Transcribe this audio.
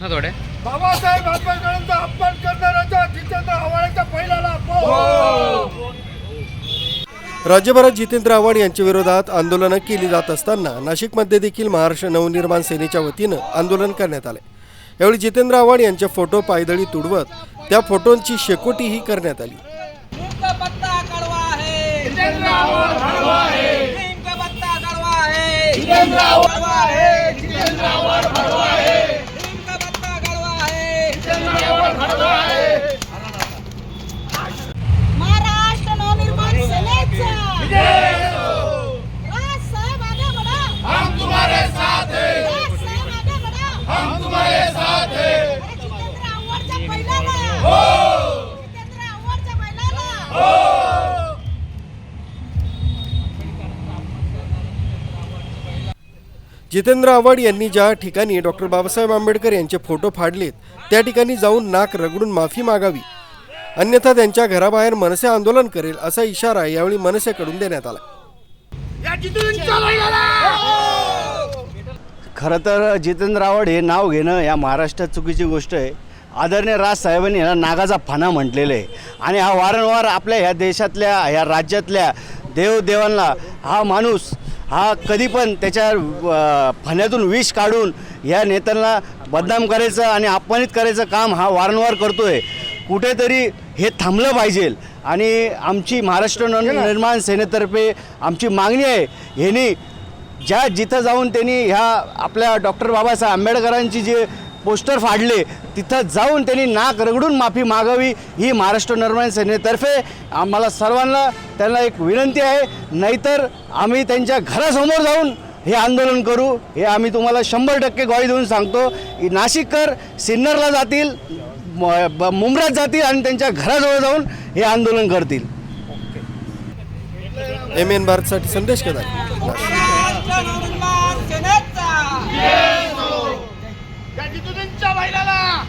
थोड्या बाबासाहेब आंबेडकरांचा अपमान करणाऱ्याच्या जितेंद्र आव्हाडांच्या पहिल्याला राज्यभरात जितेंद्र आव्हाड यांच्या विरोधात आंदोलनं केली जात असताना नाशिकमध्ये देखील महाराष्ट्र नवनिर्माण सेनेच्या वतीनं आंदोलन करण्यात आले. यावेळी जितेंद्र आव्हाड यांचे फोटो पायदळी तुडवत त्या फोटोंची शेकोटीही करण्यात आली. जितेंद्र आव्हाड यांनी ज्या ठिकाणी डॉक्टर बाबासाहेब आंबेडकर यांचे फोटो फाडलेत त्या ठिकाणी जाऊन नाक रगडून माफी मागावी. अन्यथा त्यांच्या घराबाहेर मनसे आंदोलन करेल असा इशारा यावेळी मनसेकडून देण्यात आला. खरं तर जितेंद्र आव्हाड हे नाव घेणं या महाराष्ट्रात चुकीची गोष्ट आहे. आदरणीय राज साहेबांनी ह्याला नागाचा फणा म्हटलेलं आहे. आणि हा वारंवार आपल्या ह्या देशातल्या ह्या राज्यातल्या देवदेवांना हा माणूस हा कधी पण त्याच्या फण्यातून विष काढून या नेत्यांना बदनाम करायचं आणि अपमानित करायचं काम हा वारंवार करतो आहे कुठेतरी हे थांबलं पाहिजे. आणि आमची महाराष्ट्र नवनिर्माण सेनेतर्फे आमची मागणी आहे ह्यांनी ज्या जिथं जाऊन त्यांनी ह्या आपल्या डॉक्टर बाबासाहेब आंबेडकरांची जे पोस्टर फाडले तिथं जाऊन त्यांनी नाक रगडून माफी मागावी ही महाराष्ट्र निर्माण सेनेतर्फे आम्हाला सर्वांना त्यांना एक विनंती आहे. नाहीतर आम्ही त्यांच्या घरासमोर जाऊन हे आंदोलन करू. हे आम्ही तुम्हाला शंभर टक्के ग्वाही देऊन सांगतो. नाशिककर सिन्नरला जातील म- जातील आणि त्यांच्या घराजवळ जाऊन हे आंदोलन करतील. एम एन भारतसाठी संदेश केला.